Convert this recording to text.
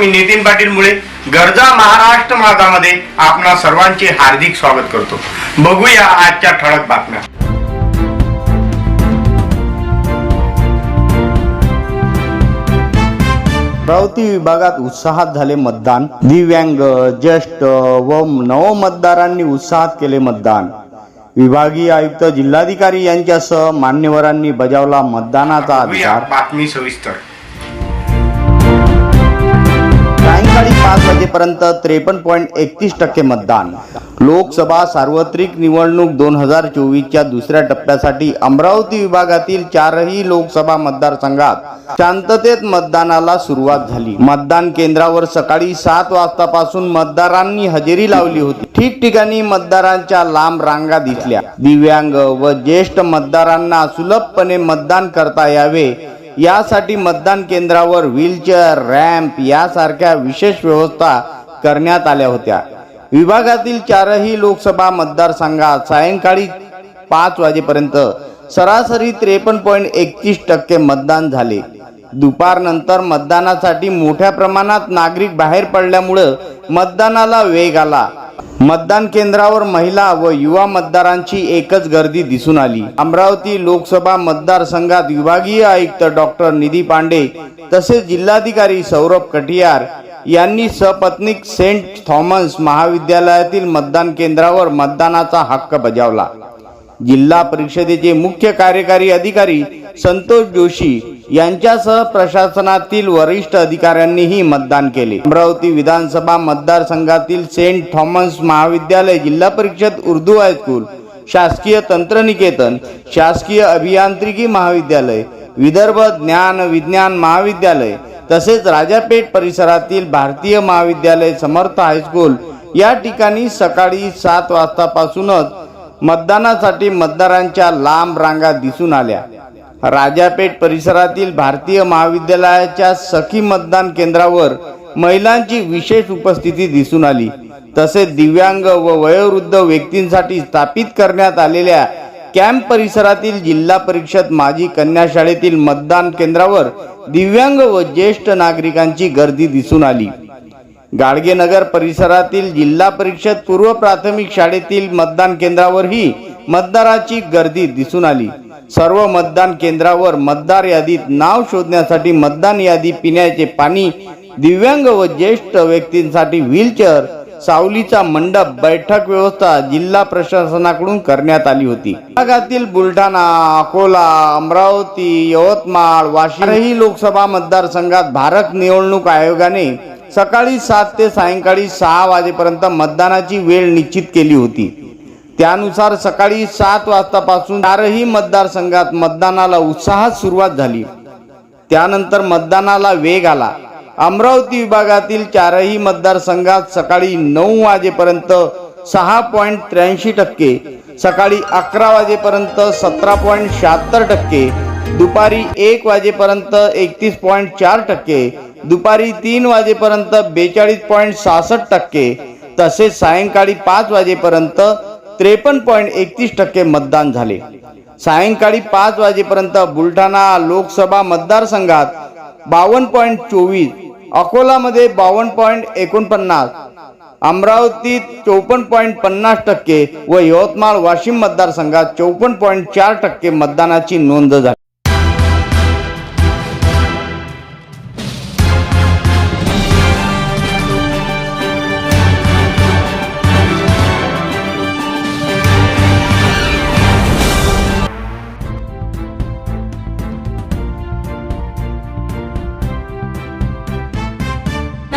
मी नितीन पाटील मुळे गरजा महाराष्ट्र माझामध्ये आपणा सर्वांचे हार्दिक स्वागत करतो. बघूया आजच्या ठळक बातम्या. अमरावती विभागात उत्साहात झाले मतदान. दिव्यांग ज्येष्ठ व नवमतदारांनी उत्साहात केले मतदान. विभागीय आयुक्त जिल्हाधिकारी यांच्यासह मान्यवरांनी बजावला मतदानाचा अधिकार. बातमी सविस्तर. सायंकाळी पाच वाजेपर्यंत त्रेपन्न पॉईंट एकतीस टक्के मतदान. लोकसभा सार्वत्रिक निवडणूक दोन हजार चोवीसच्या दुसऱ्या टप्प्यासाठी अमरावती विभागातील चारही लोकसभा मतदारसंघात शांततेत मतदानाला सुरुवात झाली. मतदान केंद्रावर सकाळी सात वाजतापासून मतदारांनी हजेरी लावली होती. ठिकठिकाणी मतदारांच्या लांब रांगा दिसल्या. दिव्यांग व ज्येष्ठ मतदारांना सुलभपणे मतदान करता यावे यासाठी मतदान केंद्रावर व्हीलचेअर रॅम्प यासारख्या विशेष व्यवस्था करण्यात आल्या होत्या. विभागातील चारही लोकसभा मतदारसंघात सायंकाळी पाच वाजेपर्यंत सरासरी त्रेपन्न पॉईंट एकतीस टक्के मतदान झाले. दुपारनंतर मतदानासाठी मोठ्या प्रमाणात नागरिक बाहेर पडल्यामुळं मतदानाला वेग आला. मतदान केंद्रावर महिला व युवा मतदारांची एकच गर्दी दिसून आली. अमरावती लोकसभा मतदारसंघात विभागीय आयुक्त डॉक्टर निधी पांडे तसेच जिल्हाधिकारी सौरभ कटियार यांनी सपत्निक सेंट थॉमस महाविद्यालयातील मतदान केंद्रावर मतदानाचा हक्क बजावला. जिल्हा परिषदेचे मुख्य कार्यकारी अधिकारी संतोष जोशी यांच्यासह प्रशासनातील वरिष्ठ अधिकाऱ्यांनीही मतदान केले. अमरावती विधानसभा मतदारसंघातील सेंट थॉमस महाविद्यालय जिल्हा परिषद उर्दू हायस्कूल शासकीय तंत्रनिकेतन शासकीय अभियांत्रिकी महाविद्यालय विदर्भ ज्ञान विज्ञान महाविद्यालय तसेच राजापेठ परिसरातील भारतीय महाविद्यालय समर्थ हायस्कूल या ठिकाणी सकाळी सात वाजतापासूनच मतदानासाठी मतदारांच्या लांब रांगा दिसून आल्या. राजापेठ परिसरातील भारतीय महाविद्यालयाच्या सखी मतदान केंद्रावर महिलांची विशेष उपस्थिती दिसून आली. तसेच दिव्यांग व वयोवृद्ध व्यक्तींसाठी स्थापित करण्यात आलेल्या कॅम्प परिसरातील जिल्हा परिषद माजी कन्या शाळेतील मतदान केंद्रावर दिव्यांग व ज्येष्ठ नागरिकांची गर्दी दिसून आली. गाडगेनगर परिसरातील जिल्हा परिषद पूर्व प्राथमिक शाळेतील मतदान केंद्रावरही मतदाराची गर्दी दिसून आली. सर्व मतदान केंद्रावर मतदार यादीत नाव शोधण्यासाठी मतदान यादी पिण्याचे पाणी दिव्यांग व ज्येष्ठ व्यक्तींसाठी व्हीलचेअर सावलीचा मंडप बैठक व्यवस्था जिल्हा प्रशासनाकडून करण्यात आली होती. भागातील बुलढाणा अकोला अमरावती यवतमाळ वाशिमही लोकसभा मतदारसंघात भारत निवडणूक आयोगाने सकाळी सात ते सायंकाळी सहा वाजेपर्यंत मतदानाची वेळ निश्चित केली होती. त्यानुसार सकाळी सात वाजतापासून चारही मतदारसंघात मतदानाला उत्साहात सुरुवात झाली. त्यानंतर मतदानाला वेग आला. अमरावती विभागातील चारही मतदारसंघात सकाळी नऊ वाजेपर्यंत सहा पॉईंट त्र्याऐंशी टक्के सकाळी अकरा वाजेपर्यंत सतरा पॉईंट शहात्तर टक्के दुपारी एक वाजेपर्यंत एकतीस पॉईंट चार टक्के दुपारी तीन वाजेपर्यंत बेचाळीस पॉईंट सहासष्ट टक्के तसेच सायंकाळी पाच वाजेपर्यंत त्रेपन्न पॉईंट एकतीस टक्के मतदान झाले. सायंकाळी पाच वाजेपर्यंत बुलढाणा लोकसभा मतदारसंघात बावन्न पॉईंट चोवीस अकोलामध्ये बावन्न पॉईंट एकोणपन्नास अमरावतीत चौपन्न पॉईंट पन्नास टक्के व यवतमाळ वाशिम मतदारसंघात चौपन्न पॉईंट चार टक्के मतदानाची नोंद झाली.